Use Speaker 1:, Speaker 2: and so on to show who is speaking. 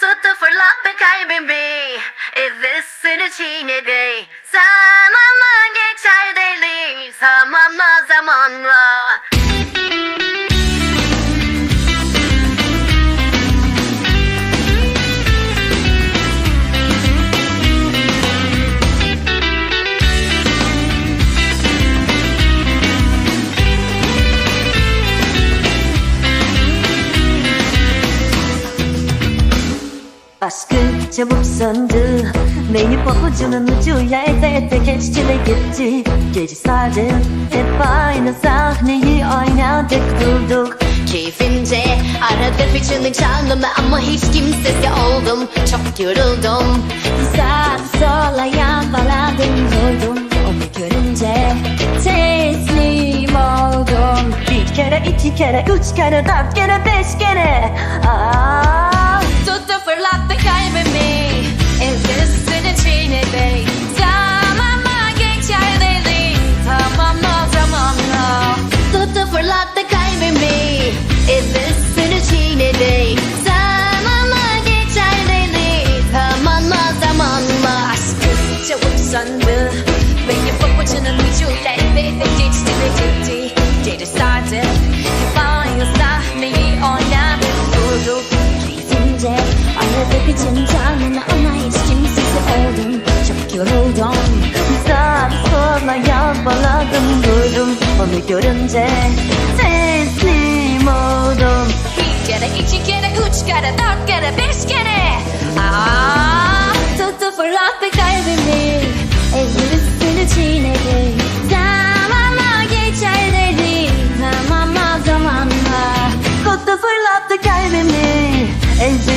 Speaker 1: Tuttu fırlattı kalbimi İzlisini çiğnedi Zamanla
Speaker 2: Aşkı çabuk söndü. Beni pabucunun ucuyla ete ete geçti ve gitti. Gece sardı hep aynı sahneyi oynadık durduk.
Speaker 1: Keyfince arada bir çığlık çaldım Ama hiç kimsesiz oldum. Çok yoruldum.
Speaker 2: Sağ sola yanbaladım durdum. Onu görünce teslim oldum. Bir kere iki kere üç kere dört kere beş kere. Aa, canım canına ama hiç kimsesiz oldum. Çok yoruldum. Sağ sola yalpaladım durdum Onu görünce teslim oldum.
Speaker 1: Bir kere, iki kere, üç kere, dört kere, beş kere. Aa, tuttu fırlattı kalbimi.
Speaker 2: Ezber üstünü çiğnedi. Zamanla geçer dedi. Zamanla zamanla. Kutlu fırlattı kalbimi. Çiğnedi